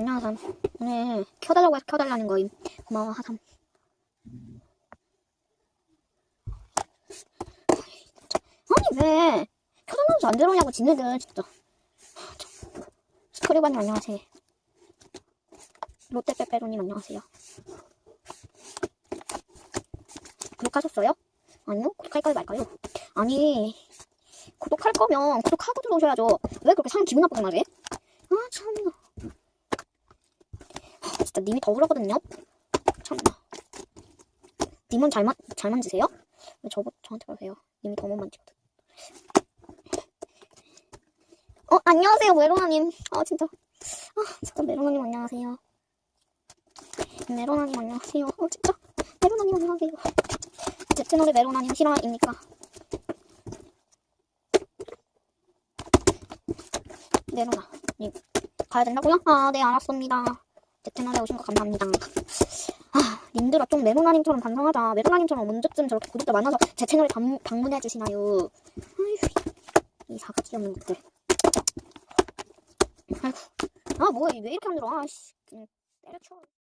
안녕하삼. 오늘 켜달라고 해서 켜달라는 거임. 고마워, 하삼. 아니, 왜? 켜달라면서 안 들어오냐고, 지네들, 진짜. 스크류바님 안녕하세요. 롯데빼빼로님 안녕하세요. 구독하셨어요? 아니요? 구독할까요 말까요? 아니, 구독할 거면 구독하고 들어오셔야죠. 왜 그렇게 사람 기분 나쁘게 말해? 아, 참나. 아, 진짜 님이 더 그러거든요? 참나. 님은 잘, 만, 잘 만지세요? 왜 저, 저한테 그러세요? 님이 더 못 만지거든. 어, 안녕하세요, 메로나님. 아, 진짜. 아, 진짜 메로나님 안녕하세요. 메로나님 안녕하세요. 어, 진짜. 메로나님 안녕하세요. 제 채널에 메로나님 실화입니까? 메로나님. 가야 된다고요? 아, 네, 알았습니다. 제 채널에 오신 거 감사합니다. 아, 님들아, 좀 메로나님처럼 반성하자. 메로나님처럼 언제쯤 저렇게 구독자 많아서 제 채널에 방, 방문해 주시나요? 아휴, 이 사가지 없는 것들. 아이고. 아, 뭐야, 왜 이렇게 안 들어? 아, 씨. 그냥 때려쳐.